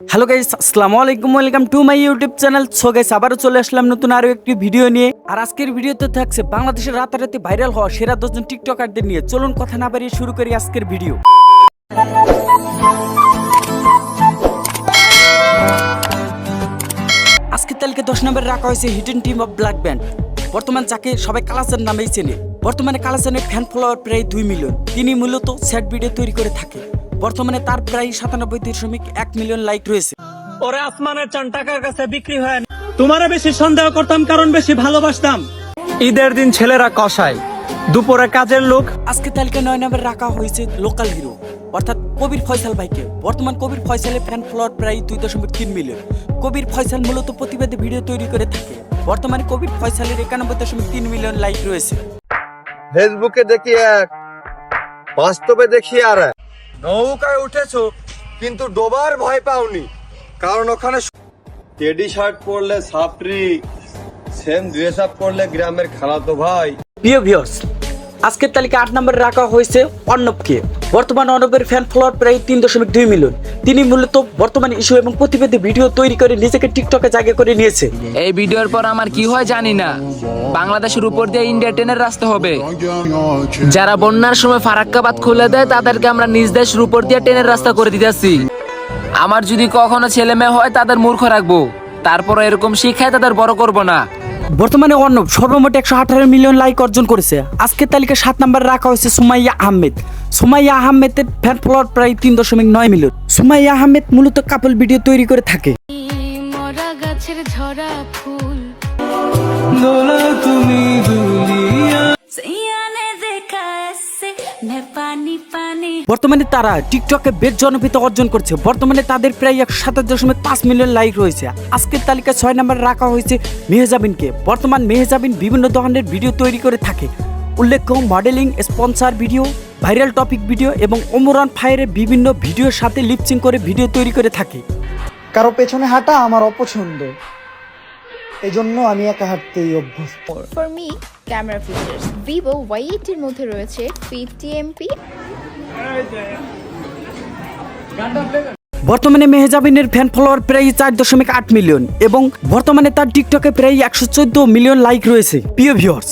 Hello guys আসসালামু আলাইকুম welcome to my YouTube channel so guys আবারও চলে আসলাম নতুন আরও একটি ভিডিও নিয়ে। আর আজকের ভিডিওতে থাকছে বাংলাদেশের রাতারাতি ভাইরাল হওয়া সেরা দশজন টিকটকারদের নিয়ে। চলুন কথা না বাড়িয়ে শুরু করি আজকের ভিডিও আজকের তালিকা দশ নম্বরে রাখা হয়েছে hidden team of black band বর্তমান যাকে সবাই কালাচান নামেই চেনে। বর্তমানে কালাচানের ফ্যান ফলোয়ার প্রায় দুই মিলিয়ন তিনি মূলত স্যাট ভিডিও তৈরি করে থাকে। বর্তমানে তার প্রায় সাতানব্বই দশমিক এক মিলিয়ন লাইক রয়েছে। ওরে আসমানের চান টাকার কাছে বিক্রি হয়। তোমারে বেশি সন্দেহ করতাম কারণ বেশি ভালোবাসতাম। ঈদের দিন ছেলেরা কষায় দুপুরে কাজের লোক। আজকে তালিকা নয় নম্বরে রাখা হয়েছে লোকাল হিরো অর্থাৎ কবির ফয়সাল ভাইকে। বর্তমান কবির ফয়সালের ফ্যান ফলোয়ার প্রায় দুই দশমিক তিন মিলিয়ন। কবির ফয়সাল মূলত প্রতিবাদে ভিডিও তৈরি করে থাকে। বর্তমানে কবির ফয়সালের একানব্বই দশমিক তিন মিলিয়ন লাইক রয়েছে। ফেসবুকে দেখি এক বাস্তবে দেখি আর এক নৌকায় উঠেছো, কিন্তু ডোবার ভয় পাওনি। কারণ ওখানে টেডি শার্ট পরলে সাপরি সেম ড্রেস আপ পরলে গ্রামের খালাতো ভাই। প্রিয় ভিউয়ার্স আজকের তালিকা আট নম্বরে রাখা হয়েছে অর্ণবকে। বর্তমান অর্ণবের ফ্যান ফলোয়ার প্রায় তিন দশমিক দুই মিলিয়ন। তিনি মূলত বর্তমান ইস্যু এবং প্রতিবাদী ভিডিও তৈরি করে নিজেকে টিকটকে জায়গা করে নিয়েছে। এই ভিডিওর পর আমার কি হয় জানি না। বাংলাদেশের উপর দিয়ে ইন্ডিয়া ট্রেনের রাস্তা হবে। যারা বন্যার সময় ফারাক্কাবাদ খুলে দেয়, তাদেরকে আমরা নিজ দেশের উপর দিয়ে ট্রেনের রাস্তা করে দিতেছি। আমার যদি কখনো ছেলে মেয়ে হয়, তাদের মূর্খ রাখব। তারপর এরকম শিক্ষায় তাদের বড় করব না। বর্তমানে অর্ণব সর্বমোট একশো আঠারো মিলিয়ন লাইক অর্জন করেছে। আজকের তালিকা সাত নম্বরে রাখা হয়েছে সুমাইয়া আহমেদ। সুমাইয়া আহমেদের ফ্যান ফলোয়ার প্রায় তিন দশমিক নয় মিলিয়ন। সুমাইয়া আহমেদ মূলত কাপল ভিডিও তৈরি করে থাকে। মরা গাছের ঝরা ফুল। বর্তমানে তারা টিকটকে বেশ জনপ্রিয়তা অর্জন করছে। বর্তমানে তাদের প্রায় একশো সাতাশ দশমিক পাঁচ মিলিয়ন লাইক রয়েছে। আজকের তালিকায় ছয় নম্বরে রাখা হয়েছে মেহজাবিনকে। বর্তমান মেহজাবিন বিভিন্ন ধরনের ভিডিও তৈরি করে থাকে। উল্লেখ্য modelling sponsor video viral topic video এবং ওমরান ফায়ারের বিভিন্ন ভিডিওর সাথে লিপসিং করে ভিডিও তৈরি করে থাকে। কারও পেছনে হাঁটা আমার অপছন্দ। এজন্য আমি একা হাঁটতেই অভ্যস্ত। For me camera features Vivo Y এইটির মধ্যে রয়েছে ফিফটি এমপি বর্তমানে মেহজাবিনের ফ্যান ফলোয়ার প্রায় চার দশমিক আট মিলিয়ন এবং বর্তমানে তার টিকটকে প্রায় একশো চোদ্দ মিলিয়ন লাইক রয়েছে। প্রিয় ভিউয়ার্স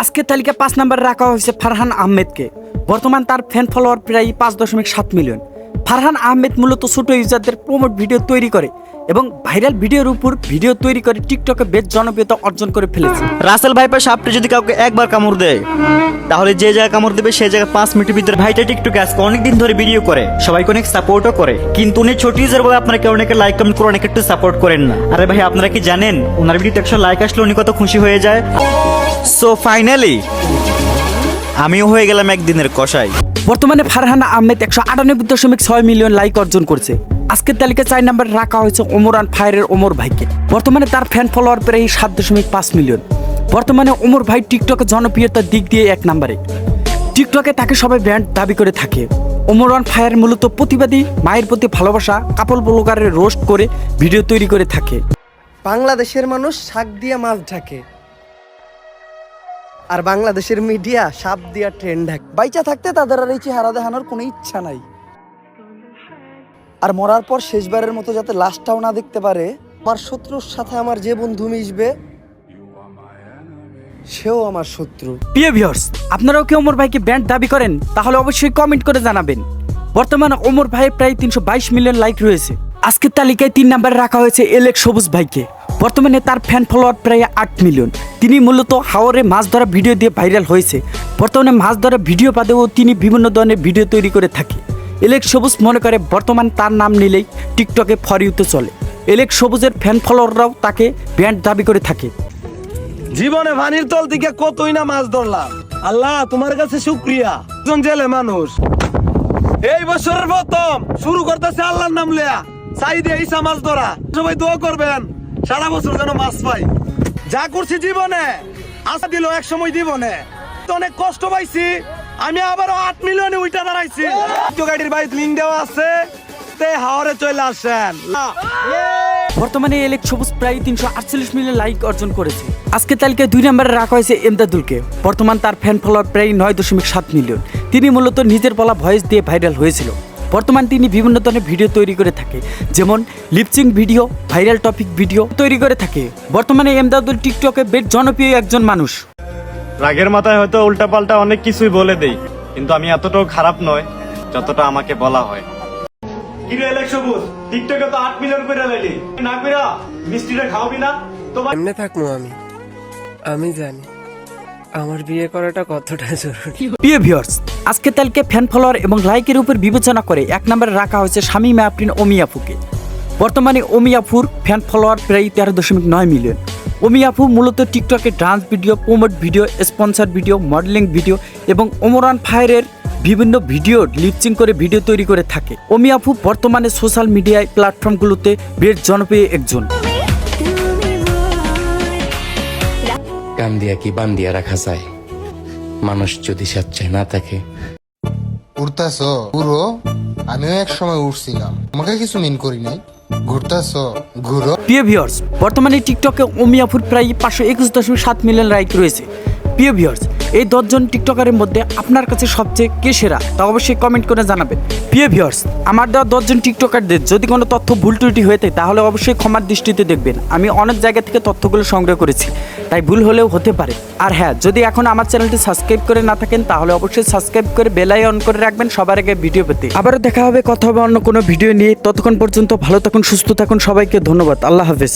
আজকের তালিকা পাঁচ নম্বরে রাখা হয়েছে ফারহান আহমেদকে। বর্তমান তার ফ্যান ফলোয়ার প্রায় পাঁচ দশমিক সাত মিলিয়ন। ফারহান আহমেদ মূলত ছোট ইউজারদের প্রমোট ভিডিও তৈরি করে। এবং ভাইরাল ভিডিওর উপর ভিডিও তৈরি করে টিকটকে বেশ জনপ্রিয়তা অর্জন করে ফেলেছে। রাসেল ভাইপার সাপটি যদি কাউকে একবার কামড় দেয় তাহলে যে জায়গায় কামড় দেবে সেই জায়গায় পাঁচ মিনিটের ভিতরে ভাইটা টিকটকে আজকে অনেকদিন ধরে ভিডিও করে। সবাইকে অনেক সাপোর্টও করে। কিন্তু উনি ছোট ইউজার বলে আপনারা কেউ অনেকে লাইক কমেন্ট করে অনেকে একটু সাপোর্ট করেন না। আরে ভাই আপনারা কি জানেন? ওনার ভিডিওতে একশো লাইক আসলে উনি কত খুশি হয়ে যায়? সো ফাইনালি আমিও হয়ে গেলাম একদিনের কষাই বর্তমানে ফারহানা আহমেদ একশো আটানব্বই দশমিক ছয় মিলিয়ন লাইক অর্জন করছে। আজকের তালিকায় চার নম্বরে রাখা হয়েছে ওমরান ফায়ারের ওমর ভাইকে। বর্তমানে তার ফ্যান ফলোয়ার প্রায় সাত দশমিক পাঁচ মিলিয়ন। বর্তমানে ওমর ভাই টিকটকে জনপ্রিয়তার দিক দিয়ে এক নম্বরে। টিকটকে তাকে সবাই ব্র্যান্ড দাবি করে থাকে। ওমরান ফায়ার মূলত প্রতিবাদী, মায়ের প্রতি ভালোবাসা কাপল ব্লগারের রোস্ট করে ভিডিও তৈরি করে থাকে। বাংলাদেশের মানুষ শাক দিয়ে মাছ ঢাকে। আর বাংলাদেশের মিডিয়া সাপ দিয়া ট্রেন ঢাকে। বাইচা থাকতে তাদের আর এই চেহারা দেখানোর কোনো ইচ্ছা নাই। আর মরার পর শেষবারের মতো যাতে লাশটাও না দেখতে পারে, আমার শত্রুর সাথে আমার যে বন্ধু মিশবে, সেও আমার শত্রু। প্রিয় ভিউয়ার্স আপনারাও কি ওমর ভাইকে ব্যান্ড দাবি করেন? তাহলে অবশ্যই কমেন্ট করে জানাবেন। বর্তমানে ওমর ভাইয়ের প্রায় তিনশো বাইশ মিলিয়ন লাইক রয়েছে। আজকের তালিকায় তিন নম্বরে রাখা হয়েছে এলেক সবুজ ভাইকে। বর্তমানে তার ফ্যান ফলোয়ার প্রায় আট মিলিয়ন তিনি মূলত হাওরে মাছ ধরা ভিডিও দিয়ে ভাইরাল হয়েছে। বর্তমানে মাছ ধরা ভিডিও বাদেও তিনি বিভিন্ন ধরনের ভিডিও তৈরি করে থাকে। এলেক সবুজ মনে করে, বর্তমান তার নাম নিলেই টিকটকে ফরিউতে চলে। এলেক সবুজের ফ্যান ফলোয়াররাও তাকে ব্র্যান্ড দাবি করে থাকে। জীবনে পানির তল থেকে কতই না মাছ ধরলাম। আল্লাহ, তোমার কাছে শুক্রিয়া। একজন জেলে মানুষ। এই বছরের প্রথম শুরু করতেছে আল্লাহর নাম লেয়া চাই দিয়ে ইসা মাছ ধরা। সবাই দোয়া করবেন, সারা বছর যেন মাছ পাই। যা করছি জীবনে, আশা দিল এক সময় জীবনে। অনেক কষ্ট পাইছি আমি আবার আট মিলিয়নে উইটা দাঁড়াইছি। গাড়ির বাইক লিঙ্ক দেওয়া আছে, তে হাওরে চলে আসেন। বর্তমানে এলেক সবুজ প্রায় তিনশো আটচল্লিশ মিলিয়ন লাইক অর্জন করেছে। আজকের তালিকায় দুই নম্বরে রাখা হয়েছে এমদাদুলকে। বর্তমান তার ফ্যান ফলোয়ার প্রায় নয় দশমিক সাত মিলিয়ন। তিনি মূলত নিজের বলা ভয়েস দিয়ে ভাইরাল হয়েছিল। বর্তমান তিনি বিভিন্ন ধরনের ভিডিও তৈরি করে থাকে। যেমন lip sync video viral topic video তৈরি করে থাকে। বর্তমানে এমদাদুল টিকটকে বেশ জনপ্রিয় একজন মানুষ। রাগের মাথায় হয়তো উল্টাপাল্টা অনেক কিছুই বলে দেই কিন্তু আমি এতটাও খারাপ নয় যতটা আমাকে বলা হয়। কি এলেক সবুজ? টিকটকে তো আট মিলিয়ন করে লাইলি। না কইরা? মিষ্টিটা খাওয়াবি না? তোমার এমনি থাকব আমি? আমি জানি। আমার বিয়ে করাটা কতটা জরুরি। প্রিয় ভিউয়ার্স আজকে তালকে ফ্যান ফলোয়ার এবং লাইকের উপর বিবেচনা করে এক নম্বরে রাখা হয়েছে শামীম আফরিন ওমিয়াপুকে বর্তমানে ওমিয়াপুর ফ্যান ফলোয়ার প্রায় তেরো দশমিক নয় মিলিয়ন ওমিয়াপু মূলত টিকটকে dance video promote video sponsor video modelling video এবং ওমরান ফায়ারের বিভিন্ন ভিডিও লিপচিং করে ভিডিও তৈরি করে থাকে। ওমিয়াপু বর্তমানে সোশ্যাল মিডিয়ায় প্ল্যাটফর্মগুলোতে বেশ জনপ্রিয় একজন। কান দিয়া কি বান দিয়া রাখা যায়? মানুষ যদি স্বেচ্ছায় না থাকে। উড়তাছ ঘুরো আমিও এক সময় উঠছিলাম আমাকে কিছু মিন করি নাই। বর্তমানে টিকটকে ওমিয়াপুর প্রায় পাঁচশো একুশ দশমিক সাত মিলিয়ন লাইক রয়েছে। প্রিয় ভিউয়ার্স এই দশজন টিকটকারের মধ্যে আপনার কাছে সবচেয়ে কে সেরা? তা অবশ্যই কমেন্ট করে জানাবেন। প্রিয় ভিউয়ার্স আমার দেওয়া দশজন টিকটকারদের যদি কোনো তথ্য ভুল ত্রুটি হয়ে থাকে, তাহলে অবশ্যই ক্ষমার দৃষ্টিতে দেখবেন। আমি অনেক জায়গা থেকে তথ্যগুলো সংগ্রহ করেছি, তাই ভুল হলেও হতে পারে। আর হ্যাঁ যদি এখন আমার চ্যানেলটি সাবস্ক্রাইব করে না থাকেন, তাহলে অবশ্যই সাবস্ক্রাইব করে বেলাই অন করে রাখবেন সবার আগে ভিডিও পেতে। আবারও দেখা হবে কথা হবে অন্য কোনো ভিডিও নিয়ে। ততক্ষণ পর্যন্ত ভালো থাকুন, সুস্থ থাকুন, সবাইকে ধন্যবাদ। আল্লাহ হাফেজ।